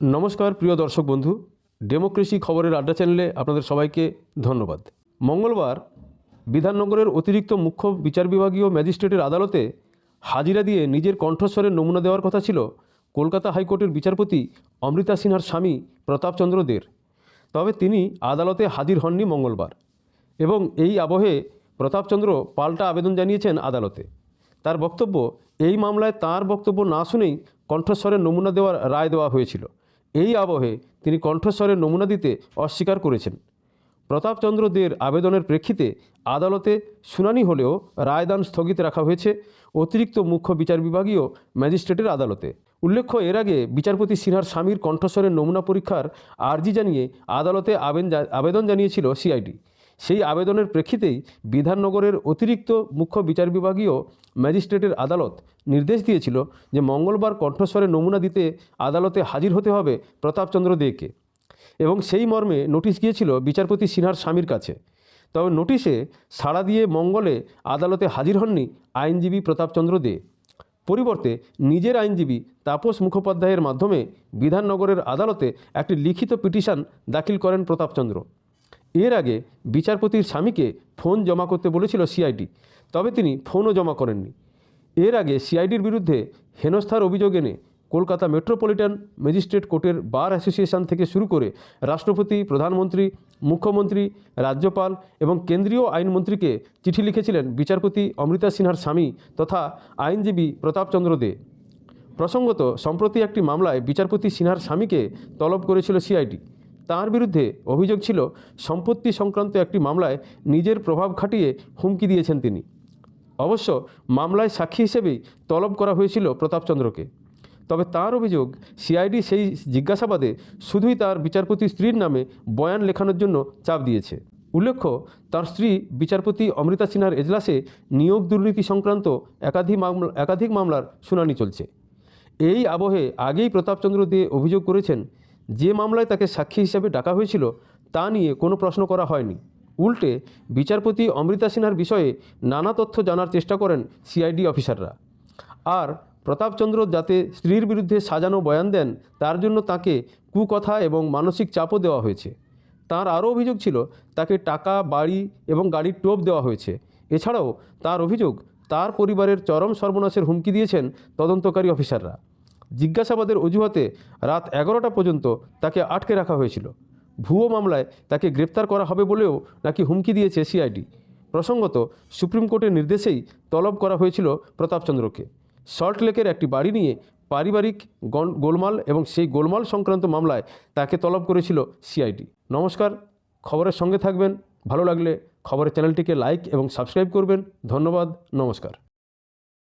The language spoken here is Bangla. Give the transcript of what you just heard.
নমস্কার, প্রিয় দর্শক বন্ধু। ডেমোক্রেসি খবরের আড্ডা চ্যানেলে আপনাদের সবাইকে ধন্যবাদ। মঙ্গলবার বিধাননগরের অতিরিক্ত মুখ্য বিচার বিভাগীয় ম্যাজিস্ট্রেটের আদালতে হাজিরা দিয়ে নিজের কণ্ঠস্বরের নমুনা দেওয়ার কথা ছিল কলকাতা হাইকোর্টের বিচারপতি অমৃতা সিনহার স্বামী প্রতাপচন্দ্র দের। তবে তিনি আদালতে হাজির হননি মঙ্গলবার এবং এই আবহে প্রতাপচন্দ্র পাল্টা আবেদন জানিয়েছেন আদালতে। তার বক্তব্য, এই মামলায় তার বক্তব্য না শুনেই কণ্ঠস্বরের নমুনা দেওয়ার রায় দেওয়া হয়েছিল। এই আবহে তিনি কণ্ঠস্বরের নমুনা দিতে অস্বীকার করেছেন। প্রতাপচন্দ্র দের আবেদনের প্রেক্ষিতে আদালতে শুনানি হলেও রায়দান স্থগিত রাখা হয়েছে অতিরিক্ত মুখ্য বিচার বিভাগীয় ম্যাজিস্ট্রেটের আদালতে। উল্লেখ্য, এর আগে বিচারপতি সিনহার স্বামীর কণ্ঠস্বরের নমুনা পরীক্ষার আর্জি জানিয়ে আদালতে আবেদন জানিয়েছিল সিআইডি। সেই আবেদনের প্রেক্ষিতেই বিধাননগরের অতিরিক্ত মুখ্য বিচার বিভাগীয় ম্যাজিস্ট্রেটের আদালত নির্দেশ দিয়েছিল যে মঙ্গলবার কণ্ঠস্বরে নমুনা দিতে আদালতে হাজির হতে হবে প্রতাপচন্দ্র দেকে। এবং সেই মর্মে নোটিশ গিয়েছিল বিচারপতি সিনহার স্বামীর কাছে। তবে নোটিশে সাড়া দিয়ে মঙ্গলে আদালতে হাজির হননি আইনজীবী প্রতাপচন্দ্র দে। পরিবর্তে নিজের আইনজীবী তাপস মুখোপাধ্যায়ের মাধ্যমে বিধাননগরের আদালতে একটি লিখিত পিটিশন দাখিল করেন প্রতাপচন্দ্র। এর আগে বিচারপতির স্বামীকে ফোন জমা করতে বলেছিল সিআইডি, তবে তিনি ফোনও জমা করেননি। এর আগে সিআইডির বিরুদ্ধে হেনস্থার অভিযোগ এনে কলকাতা মেট্রোপলিটন ম্যাজিস্ট্রেট কোর্টের বার অ্যাসোসিয়েশন থেকে শুরু করে রাষ্ট্রপতি, প্রধানমন্ত্রী, মুখ্যমন্ত্রী, রাজ্যপাল এবং কেন্দ্রীয় আইনমন্ত্রীকে চিঠি লিখেছিলেন বিচারপতি অমৃতা সিনহার স্বামী তথা আইনজীবী প্রতাপচন্দ্র দে। প্রসঙ্গত, সম্প্রতি একটি মামলায় বিচারপতি সিনহার স্বামীকে তলব করেছিল সিআইডি। তার বিরুদ্ধে অভিযোগ ছিল, সম্পত্তি সংক্রান্ত একটি মামলায় নিজের প্রভাব খাটিয়ে হুমকি দিয়েছেন তিনি। অবশ্য মামলায় সাক্ষী হিসেবেই তলব করা হয়েছিল প্রতাপচন্দ্রকে তবে তার অভিযোগ, সিআইডি সেই জিজ্ঞাসাবাদে শুধুই তার বিচারপতি স্ত্রীর নামে বয়ান লেখানোর জন্য চাপ দিয়েছে। উল্লেখ্য, তার স্ত্রী বিচারপতি অমৃতা সিনহার এজলাসে নিয়োগ দুর্নীতি সংক্রান্ত একাধিক মামলা, একাধিক মামলার শুনানি চলছে। এই আবহে আগেই প্রতাপচন্দ্র দে অভিযোগ করেছেন যে মামলায় তাকে সাক্ষী হিসাবে ডাকা হয়েছিল, তা নিয়ে কোনো প্রশ্ন করা হয়নি। উল্টে বিচারপতি অমৃতা সিনহার বিষয়ে নানা তথ্য জানার চেষ্টা করেন সিআইডি অফিসাররা। আর প্রতাপচন্দ্র যাতে স্ত্রীর বিরুদ্ধে সাজানো বয়ান দেন, তার জন্য তাকে কুকথা এবং মানসিক চাপও দেওয়া হয়েছে। তার আরও অভিযোগ ছিল, তাকে টাকা, বাড়ি এবং গাড়ির টোপ দেওয়া হয়েছে। এছাড়াও তার অভিযোগ, তার পরিবারের চরম সর্বনাশের হুমকি দিয়েছেন তদন্তকারী অফিসাররা। জিজ্ঞাসাবাদের অজুহাতে রাত এগারোটা পর্যন্ত তাকে আটকে রাখা হয়েছিল। ভুয়ো মামলায় তাকে গ্রেপ্তার করা হবে বলেও নাকি হুমকি দিয়েছে সিআইডি। প্রসঙ্গত, সুপ্রিম কোর্টের নির্দেশেই তলব করা হয়েছিল প্রতাপচন্দ্রকে। সল্টলেকের একটি বাড়ি নিয়ে পারিবারিক গোলমাল এবং সেই গোলমাল সংক্রান্ত মামলায় তাকে তলব করেছিল সিআইডি। নমস্কার, খবরের সঙ্গে থাকবেন। ভালো লাগলে খবরের চ্যানেলটিকে লাইক এবং সাবস্ক্রাইব করবেন। ধন্যবাদ, নমস্কার।